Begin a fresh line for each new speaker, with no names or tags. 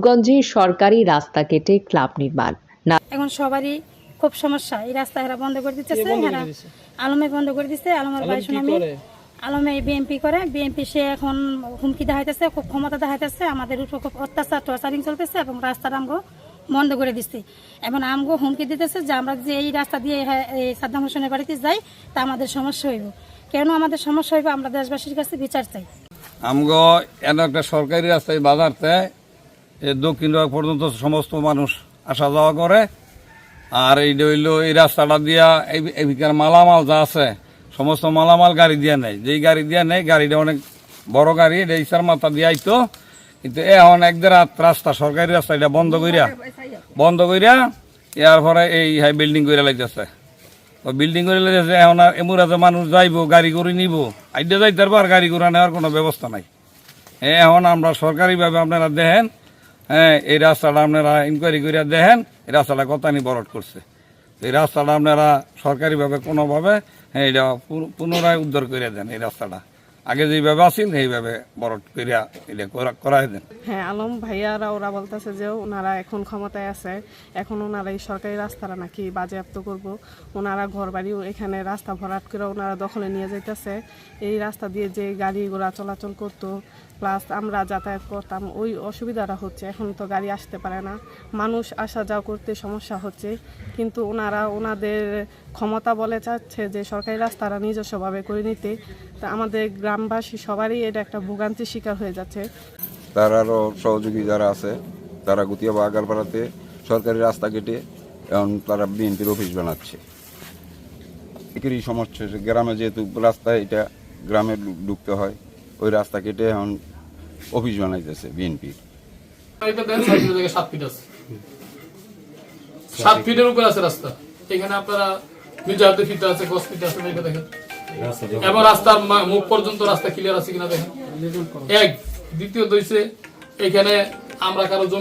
রূপগঞ্জে সরকারি রাস্তা কেটে ক্লাব নির্মাণ। না
এখন সবারই খুব সমস্যা। এই রাস্তা এরা বন্ধ করে দিতেছে আলমে বন্ধ করে দিচ্ছে আলমের ভাই সুনামি আলমে বিএমপি করে বিএমপি সে এখন হুমকি দেখাইতেছে খুব ক্ষমতা দেখাইতেছে আমাদের উপর খুব অত্যাচার টর্চারিং চলতেছে এবং রাস্তার আমগো বন্ধ করে দিচ্ছে এবং আমগো হুমকি দিতেছে যে আমরা যে এই রাস্তা দিয়ে হ্যাঁ, এই সাদ্দাম হোসেনের বাড়িতে যাই তা আমাদের সমস্যা হইব। কেন আমাদের সমস্যা হইব? আমরা দেশবাসীর কাছে বিচার চাই।
আমগো এন একটা সরকারি রাস্তায় বাজারতে দক্ষিণ বিভাগ পর্যন্ত সমস্ত মানুষ আসা যাওয়া করে। আর এই হইল, এই রাস্তাটা দিয়া এই- এইখানে মালামাল যা আছে, সমস্ত মালামাল গাড়ি দিয়া নেই যেই গাড়ি দিয়া নেই গাড়িটা অনেক বড় গাড়ি, এটা ইসার মাথা দিয়ে আইতো। কিন্তু এখন একদের রাস্তা, সরকারি রাস্তা, এটা বন্ধ কইরা বন্ধ কইরা এর পরে এই হাই বিল্ডিং কইরা লাইতেছে। তো বিল্ডিং করে লেগেছে এখন আর এমুরাতে মানুষ যাইব, গাড়ি করে নিব। আইডিয়া যাইতে পারব, আর গাড়ি করে নেওয়ার কোনো ব্যবস্থা নাই। হ্যাঁ এখন আমরা সরকারিভাবে আপনারা দেখেন হ্যাঁ এই রাস্তাটা আপনারা ইনকোয়ারি করিয়া দেখেন, এই রাস্তাটা কতানি বরট করছে। এই রাস্তাটা আপনারা সরকারিভাবে কোনোভাবে হ্যাঁ এটা পুনরায় উদ্ধার করিয়া দেন এই রাস্তাটা। আগে যেভাবে আসিল সেইভাবে বরট করিয়া এটা করা- করাই দেন।
হ্যাঁ আলম ভাইয়ারা ওরা বলতেছে যে ওনারা এখন ক্ষমতায় আছে, এখন ওনারা এই সরকারি রাস্তাটা নাকি বাজেয়াপ্ত করব। ওনারা ঘর বাড়ি এখানে রাস্তা ভরাট করে ওনারা দখলে নিয়ে যাইতেছে। এই রাস্তা দিয়ে যে গাড়ি ঘোড়া চলাচল করতো প্লাস আমরা যাতায়াত করতাম, ওই অসুবিধাটা হচ্ছে। এখন তো গাড়ি আসতে পারে না। মানুষ আসা যাওয়া করতে সমস্যা হচ্ছে। কিন্তু ওনারা ওনাদের ক্ষমতা বলে চাচ্ছে যে সরকারি রাস্তাটা নিজস্বভাবে করে নিতে। তা আমাদের গ্রামবাসী সবারই এটা একটা ভোগান্তির শিকার হয়ে যাচ্ছে।
তার আরও সহযোগী যারা আছে তারা গুতিয়া বা আগারপাড়াতে সরকারি রাস্তা কেটে এখন তারা বিএনপির অফিস বানাচ্ছে। একেরই সমস্যা হচ্ছে, গ্রামে যেহেতু রাস্তা এটা গ্রামে ঢুকতে হয় ওই রাস্তা কেটে এখন অফিস বানাইতেছে বিএনপির
সাত ফিটের ফিট আছে। সাত ফিটের উপর আছে রাস্তা। এখানে আপনারা নিজে হাতে ফিট আছে গছ ফিট আছে দেখেন। এবং রাস্তার মুখ পর্যন্ত রাস্তা ক্লিয়ার আছে কিনা দেখেন। এক, দ্বিতীয় দইছে এখানে আমরা কারও জমি